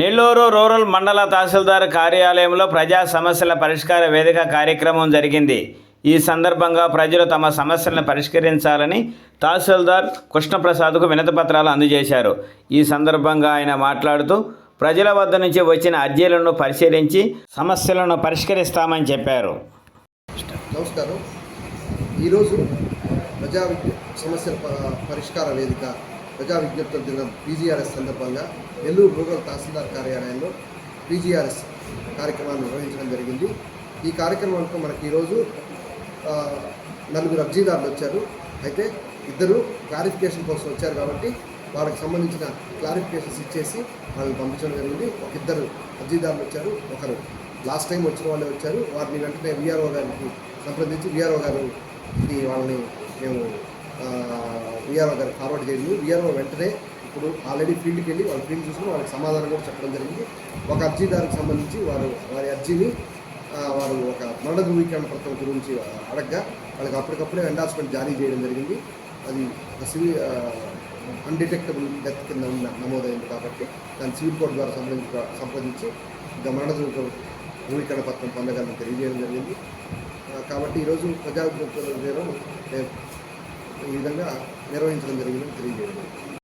Nellore rural మండల తహసీల్దార్ కార్యాలయంలో ప్రజా సమస్యల పరిష్కార వేదిక కార్యక్రమం జరిగింది. ఈ సందర్భంగా ప్రజలు తమ సమస్యలను పరిష్కరించాలని తహసీల్దార్ కృష్ణప్రసాద్కు వినతిపత్రాలు అందజేశారు. ఈ సందర్భంగా ఆయన మాట్లాడుతూ ప్రజల వద్ద నుంచి వచ్చిన అర్జీలను పరిశీలించి సమస్యలను పరిష్కరిస్తామని చెప్పారు. నమస్కారం. ఈరోజు ప్రజా సమస్యల పరిష్కార వేదిక ప్రజా విజ్ఞప్తుల దినం పీజీఆర్ఎస్ సందర్భంగా నెల్లూరు రూరల్ తహసీల్దార్ కార్యాలయంలో పీజీఆర్ఎస్ కార్యక్రమాన్ని నిర్వహించడం జరిగింది. ఈ కార్యక్రమంలో మనకి ఈరోజు నలుగురు అర్జీదారులు వచ్చారు. అయితే ఇద్దరు క్లారిఫికేషన్ కోసం వచ్చారు కాబట్టి వాళ్ళకి సంబంధించిన క్లారిఫికేషన్స్ ఇచ్చేసి వాళ్ళని పంపించడం జరిగింది. ఒక ఇద్దరు అర్జీదారులు వచ్చారు. ఒకరు లాస్ట్ టైం వచ్చిన వాళ్ళే వచ్చారు. వారిని వెంటనే విఆర్ఓ గారికి సంప్రదించి విఆర్ఓ గారు వాళ్ళని మేము విఆర్ఓ గారు ఫార్వర్డ్ చేయండి విఆర్ఓ వెంటనే ఇప్పుడు ఆల్రెడీ ఫీల్డ్కి వెళ్ళి వాళ్ళ ఫీల్డ్ చూసుకుని వాళ్ళకి సమాధానం కూడా చెప్పడం జరిగింది. ఒక అర్జీదారుకు సంబంధించి వారు వారి అర్జీని వారు ఒక మరణ ధృవీకరణ పత్రం గురించి అడగగా వాళ్ళకి అప్పటికప్పుడే ఎండార్స్మెంట్ జారీ చేయడం జరిగింది. అది సివి అన్డిటెక్టబుల్ డెత్ కింద ఉన్న నమోదైంది కాబట్టి దాన్ని సివిల్ కోర్టు ద్వారా సంబంధించి సంప్రదించి ఇంకా మరణ ధృవీకరణ ధృవీకరణ పత్రం పొందగలని తెలియజేయడం జరిగింది. కాబట్టి ఈరోజు ప్రజా విజ్ఞప్తుల ఈ విధంగా నిర్వహించడం జరిగిందని తెలియజేయడం.